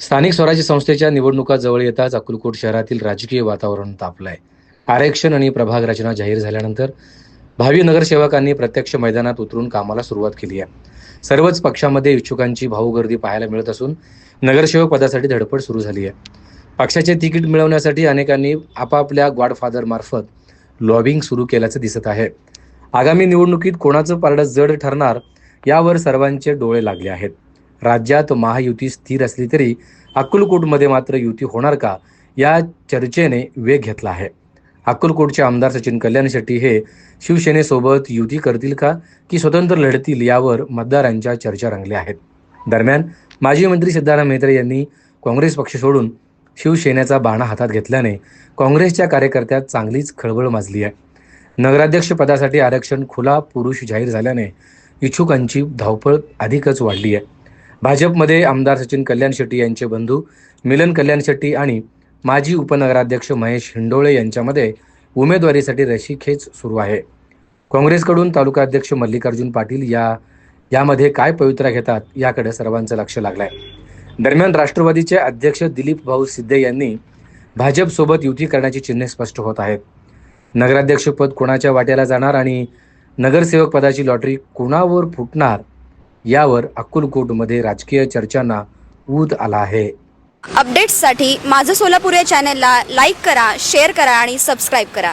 स्थानिक स्वराज्य संस्थेच्या निवडणुका जवळ येताच अक्कलकोट शहरातील राजकीय वातावरण तापलंय. आरक्षण आणि प्रभाग रचना जाहीर झाल्यानंतर भावी नगरसेवकांनी प्रत्यक्ष मैदानात उतरून कामाला सुरुवात केली आहे. सर्वच पक्षामध्ये इच्छुकांची भाऊगर्दी पाहायला मिळत असून नगरसेवक पदासाठी धडपड सुरू झाली आहे. पक्षाचे तिकीट मिळवण्यासाठी अनेकांनी आपापल्या गॉडफादर मार्फत लॉबिंग सुरू केल्याचं दिसत आहे. आगामी निवडणुकीत कोणाचं पारडं जड ठरणार यावर सर्वांचे डोळे लागले आहेत. राज्यात महायुती स्थिर असली तरी अक्कलकोटमध्ये मात्र युती होणार का? या चर्चेने वेग घेतला आहे. अक्कलकोटचे आमदार सचिन कल्याण शेट्टी हे शिवसेनेसोबत युती करतील का की स्वतंत्र लढतील यावर मतदारांच्या चर्चा रंगल्या आहेत. दरम्यान माजी मंत्री सिद्धाराम म्हेत्रे यांनी काँग्रेस पक्ष सोडून शिवसेनेचा बाणा हातात घेतल्याने काँग्रेसच्या कार्यकर्त्यात चांगलीच खळबळ माजली आहे. नगराध्यक्ष पदासाठी आरक्षण खुला पुरुष जाहीर झाल्याने इच्छुकांची धावपळ अधिकच वाढली आहे. भाजपमध्ये आमदार सचिन कल्याण शेट्टी यांचे बंधू मिलन कल्याण शेट्टी आणि माजी उपनगराध्यक्ष महेश हिंडोळे यांच्यामध्ये उमेदवारीसाठी रशीखेच सुरू आहे. काँग्रेसकडून तालुकाध्यक्ष मल्लिकार्जुन पाटील या यामध्ये काय पवित्रा घेतात याकडे सर्वांचं लक्ष लागलंय. दरम्यान राष्ट्रवादीचे अध्यक्ष दिलीप भाऊ सिद्धे यांनी भाजपसोबत युती करण्याची चिन्हे स्पष्ट होत आहेत. नगराध्यक्षपद कोणाच्या वाट्याला जाणार आणि नगरसेवक पदाची लॉटरी कोणावर फुटणार यावर अक्कलकोटमध्ये राजकीय चर्चांना ऊत आला आहे. अपडेट्ससाठी माझं सोलापूर या चॅनलला लाईक करा शेअर करा आणि सबस्क्राईब करा.